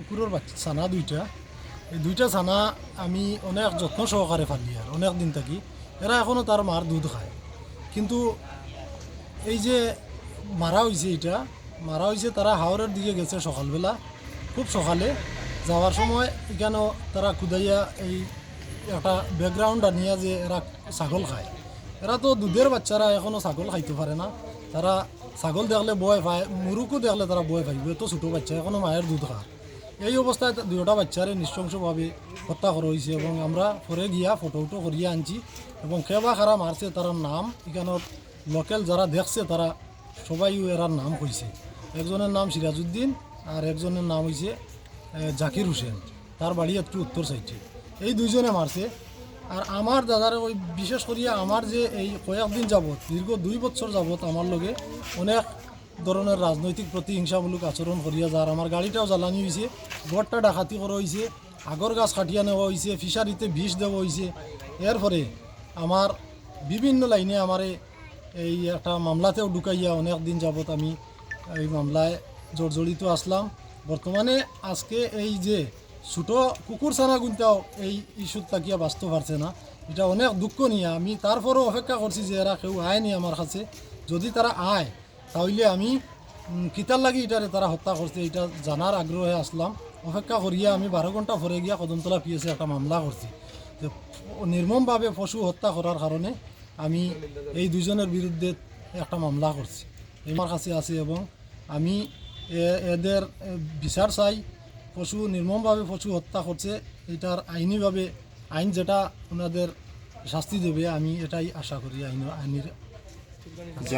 কুকুরের বাচ্চা ছানা দুইটা। এই দুইটা ছানা আমি অনেক যত্ন সহকারে ফালি আর অনেক দিন থাকি। এরা এখনও তার মার দুধ খায়। কিন্তু এই যে মারা হয়েছে এটা মারা হয়েছে তারা হাওড়ের দিকে গেছে সকালবেলা, খুব সকালে। যাওয়ার সময় এখানেও তারা কুদাইয়া এই একটা ব্যাকগ্রাউন্ড আনিয়া যে এরা ছাগল খায়। এরা তো দুধের বাচ্চারা এখনও ছাগল খাইতে পারে না। তারা ছাগল দেখলে বয় পায় মুরুকও দেখলে তারা বয় পাইব তো ছোটো বাচ্চা এখনও মায়ের দুধ খায়। এই অবস্থায় দুয়োটা বাচ্চারে নৃশংসভাবে হত্যা করা হয়েছে এবং আমরা পরে গিয়া ফটো উটো করিয়া আনছি এবং কেবা খারা মারছে তার নাম এখানের লোকাল যারা দেখছে তারা সবাই এরার নাম কইছে। একজনের নাম সিরাজউদ্দিন আর একজনের নাম হয়েছে জাকির হোসেন। তার বাড়ি একটু উত্তর সাইডে এই দুইজনে মারছে। আর আমার দাদার ওই বিশেষ করিয়া আমার যে এই কয়েকদিন যাবৎ, দীর্ঘ দুই বছর যাবৎ আমার লগে অনেক ধরনের রাজনৈতিক প্রতিহিংসামূলক আচরণ করিয়া যার আমার গাড়িটাও জ্বালানি হয়েছে গড়টা ডাকাতি করা হয়েছে আগর গাছ কাটিয়া নেওয়া হয়েছে ফিশারিতে বিষ দেওয়া হয়েছে এরপরে আমার বিভিন্ন লাইনে আমারে এই একটা মামলাতেও ঢুকাইয়া অনেক দিন যাবৎ আমি এই মামলায় জর্জরিত আসলাম বর্তমানে আজকে এই যে ছোটো কুকুর ছানা গুনটাও এই ইস্যুত তাকিয়া বাঁচতে পারছে না, এটা অনেক দুঃখ নিয়ে। আমি তারপরেও অপেক্ষা করছি যে এরা কেউ আয়নি আমার কাছে। যদি তারা আয় তাহলে আমি কিতার লাগি এটারে তারা হত্যা করছে এটা জানার আগ্রহে আসলাম। অপেক্ষা করিয়া আমি বারো ঘণ্টা পরে গিয়া কদমতলা পিএসে একটা মামলা করছি নির্মমভাবে পশু হত্যা করার কারণে আমি এই দুজনের বিরুদ্ধে একটা মামলা করছি আমার কাছে আছে এবং আমি এদের বিচার চাই পশু নির্মমভাবে পশু হত্যা করছে এটার আইনিভাবে আইন যেটা ওনাদের শাস্তি দেবে, আমি এটাই আশা করি আইন, আইনের